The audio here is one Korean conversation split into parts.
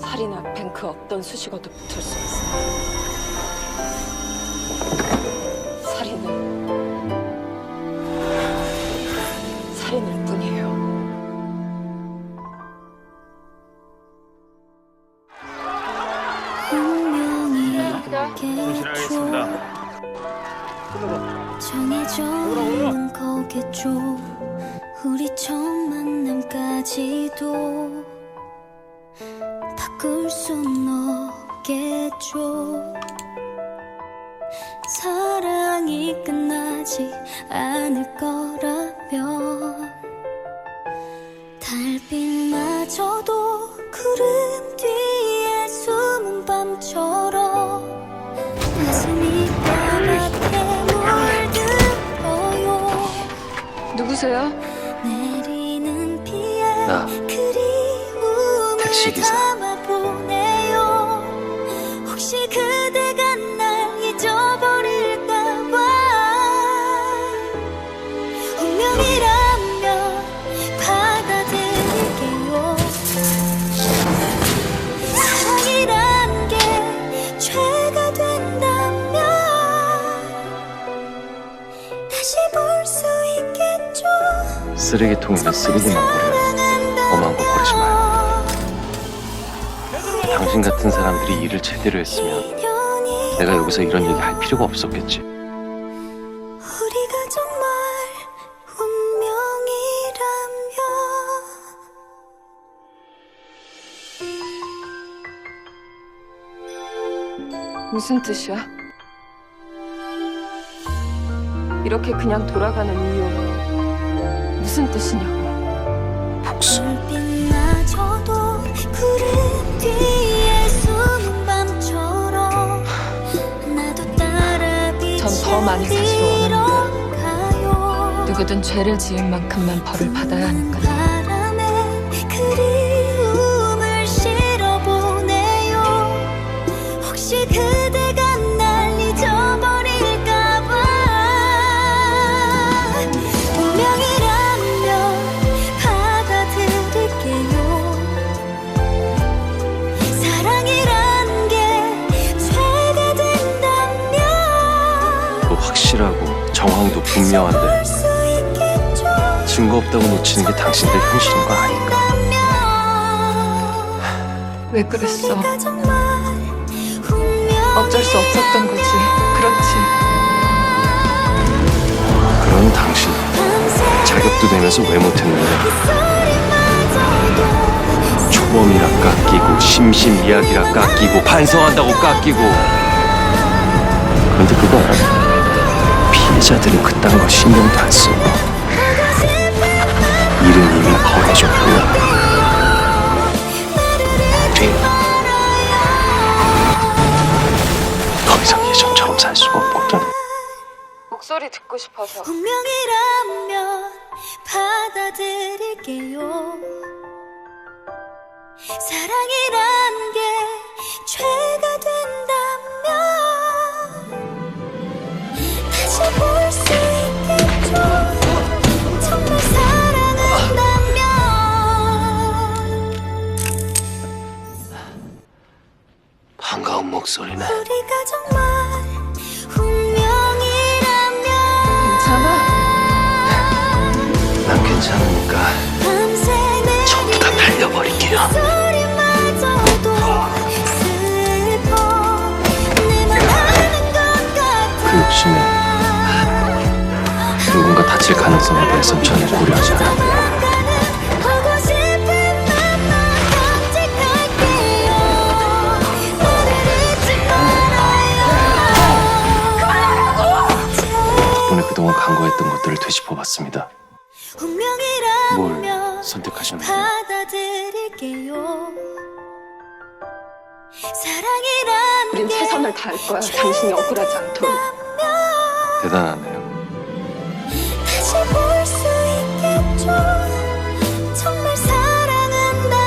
살인 앞엔 그 어떤 수식어도 붙을 수 없어. 살인은 살인일 뿐이에요. 실하겠습니다. 정해져 있는 거겠죠 우리 처음 만남까지도 순 없겠죠 사랑이 끝나지 않을 거라면 달빛마저도 구름 뒤에 숨은 밤처럼 가슴이 까맣게 물들어요 누구세요? 내리는 비에 나 그리움을 택시기사. 담아 쓰레기통에 쓰레기만 버려요. 엄한 거 버리지 마요. 당신 같은 사람들이 일을 제대로 했으면 내가 여기서 이런 얘기 할 필요가 없었겠지. 무슨 뜻이야? 이렇게 그냥 돌아가는 이유 무슨 뜻이냐고? 따라 전더 많이 사실. 가요 누구든 죄를 지은 만큼만 벌을 받아야 하니까. 바 정황도 분명한데 증거 없다고 놓치는 게 당신들 현실인 거 아닌가? 왜 그랬어? 어쩔 수 없었던 거지. 그렇지. 그런 당신 자격도 되면서 왜 못했는데 초범이라 깎이고 심심이야기라 깎이고 반성한다고 깎이고 피해자들은 그딴 거 신경도 안 써. 일은 이미 벌어졌고 우리 더 이상 예전처럼 살 수가 없거든. 목소리 듣고 싶어서. 운명이라면 받아들일게요 사랑이란 목소리네. 우리가 정말 운명이라면 괜찮아? 난 괜찮으니까 전부 다 날려버릴게요. 그 욕심에 누군가 다칠 가능성에 대해선 전혀 고려하지 않아. 것들을 되짚어봤습니다. 뭘 선택하셨는데요? 우린 게 최선을 다할 거야. 당신이 억울하지 않도록. 대단하네요. 다시 볼수 있겠죠 정말 사랑한다면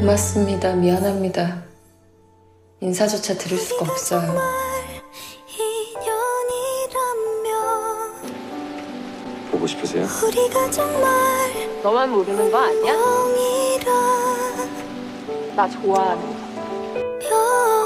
고맙습니다. 미안합니다. 인사조차 드릴 수가 없어요. 보고 싶으세요? 우리가 정말 너만 모르는 거 아니야? 나 좋아하는 거.